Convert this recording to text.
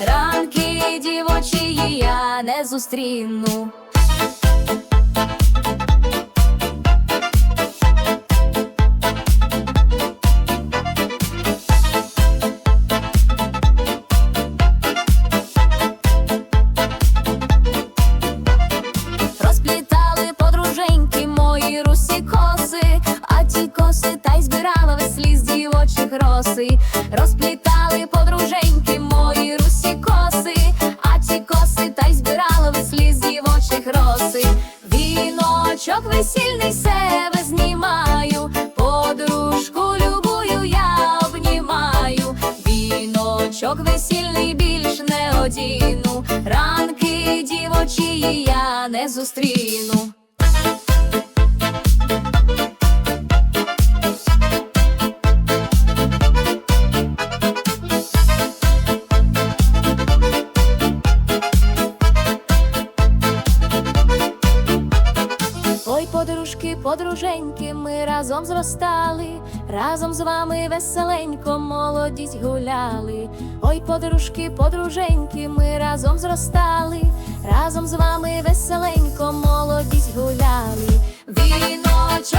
ранки дівочі я не зустріну. Розплітали подруженьки мої русі з роси. Розплітали подруженьки мої русі коси, а ті коси та й збирала веслі з дівочих роси. Віночок весільний себе знімаю, подружку любую я обнімаю. Віночок весільний більш не одіну, ранки дівочі я не зустріну. Подружки, подруженьки, ми разом зростали, разом з вами веселенько молодість гуляли. Ой, подружки, подруженьки, ми разом зростали, разом з вами веселенько молодість гуляли. Віночок